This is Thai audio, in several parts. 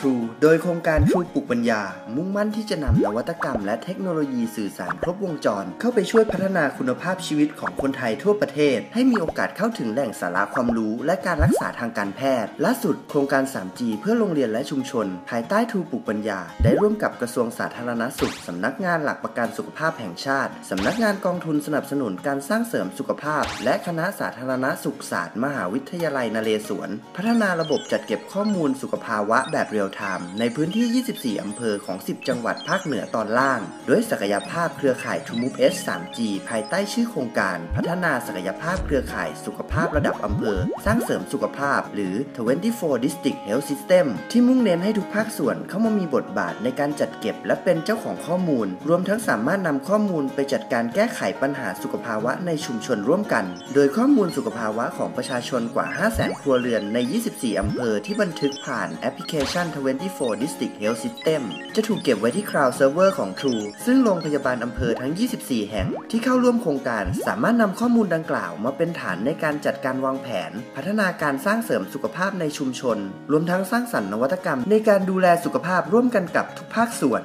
ครูโดยโครงการทรูปลุกปัญญา มุ่งมั่นที่จะนำนวัตกรรมและเทคโนโลยีสื่อสารครบวงจร เข้าไปช่วยพัฒนาคุณภาพชีวิตของคนไทยทั่วประเทศ ให้มีโอกาสเข้าถึงแหล่งสาระความรู้ และการรักษาทางการแพทย์ล่าสุดโครงการ 3G เพื่อโรงเรียนและชุมชน ภายใต้ทูปลุกปัญญา ได้ร่วมกับกระทรวงสาธารณสุขสำนักงานหลักประกันสุขภาพแห่งชาติสำนักงานกองทุนสนับสนุนการสร้างเสริมสุขภาพ และคณะสาธารณสุขศาสตร์ มหาวิทยาลัยนเรศวรพัฒนาระบบจัดเก็บข้อมูลสุขภาวะแบบเรียลไทม์ในพื้นที่ 24 อำเภอของ 10 จังหวัดภาคเหนือตอนล่าง ด้วยศักยภาพเครือข่าย t ู m o v e S 3G ภายใต้ชื่อโครงการพัฒนาศักยภาพเครือข่ายสุขภาพระดับอำเภอ สร้างเสริมสุขภาพ หรือ 24 District Health System ที่มุ่งเน้นให้ทุกภาคส่วนเข้ามามีบทบาทในการจัดเก็บและเป็นเจ้าของข้อมูล รวมทั้งสามารถนำข้อมูลไปจัดการแก้ไขปัญหาสุขภาวะในชุมชนร่วมกัน โดยข้อมูลสุขภาวะของประชาชนกว่า 500,000 ครัวเรือนใน 24 อำเภอที่บันทึกผ่านแอปพลิเคชัน24 District Health System จะถูกเก็บไว้ที่ Cloud Server ของ True ซึ่งโรงพยาบาลอำเภอทั้ง 24 แห่ง ที่เข้าร่วมโครงการ สามารถนำข้อมูลดังกล่าวมาเป็นฐานในการจัดการวางแผน พัฒนาการสร้างเสริมสุขภาพในชุมชน รวมทั้งสร้างสรรค์นวัตกรรม ในการดูแลสุขภาพร่วมกันกับทุกภาคส่วน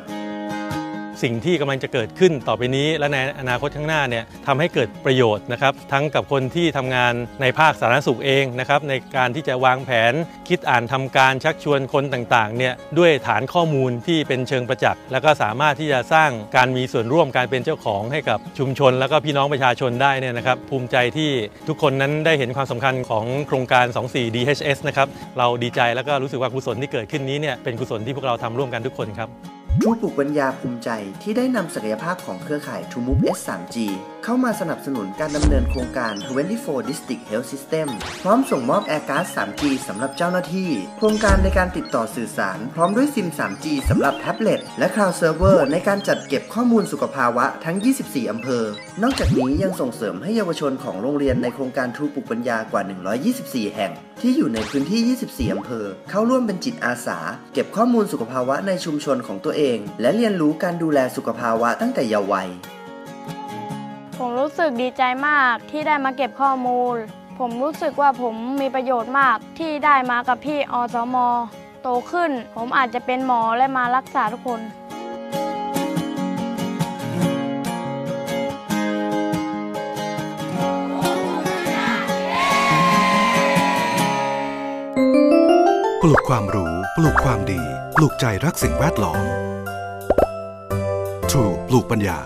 สิ่งที่กำลังจะเกิดขึ้นต่อไปนี้ และในอนาคตข้างหน้าเนี่ยทำให้เกิดประโยชน์นะครับทั้งกับคนที่ทำงานในภาคสาธารณสุขเองนะครับในการที่จะวางแผนคิดอ่านทำการชักชวนคนต่างๆเนี่ยด้วยฐานข้อมูลที่เป็นเชิงประจักษ์ แล้วก็สามารถที่จะสร้างการมีส่วนร่วมการเป็นเจ้าของให้กับชุมชน แล้วก็พี่น้องประชาชนได้เนี่ยนะครับภูมิใจที่ทุกคนนั้นได้เห็นความสำคัญของโครงการ 24 DHS นะครับเราดีใจแล้วก็รู้สึกว่ากุศลที่เกิดขึ้นนี้เนี่ยเป็นกุศลที่พวกเราทำร่วมกันทุกคนครับ ผู้ปลูกปัญญาภูมิใจที่ได้นำศักยภาพของเครือข่าย t ู m o v e S 3G เข้ามาสนับสนุนการดำเนินโครงการ 24 District Health System พร้อมส่งมอบ Aircard 3G สำหรับเจ้าหน้าที่ โครงการในการติดต่อสื่อสาร พร้อมด้วยซิม 3G สำหรับแท็บเล็ตและ Cloud Server ในการจัดเก็บข้อมูลสุขภาวะทั้ง 24 อำเภอ นอกจากนี้ยังส่งเสริมให้เยาวชนของโรงเรียนในโครงการทูปลูกปัญญากว่า 124 แห่ง ที่อยู่ในพื้นที่ 24 อำเภอ เข้าร่วมเป็นจิตอาสา เก็บข้อมูลสุขภาวะในชุมชนของตัวเอง และเรียนรู้การดูแลสุขภาวะตั้งแต่เยาว์วัย ผมรู้สึกดีใจมากที่ได้มาเก็บข้อมูล ผมรู้สึกว่าผมมีประโยชน์มากที่ได้มากับพี่อสม โตขึ้น ผมอาจจะเป็นหมอและมารักษาทุกคน ปลูกความรู้ ปลูกความดี ปลูกใจรักสิ่งแวดล้อม True ปลูกปัญญา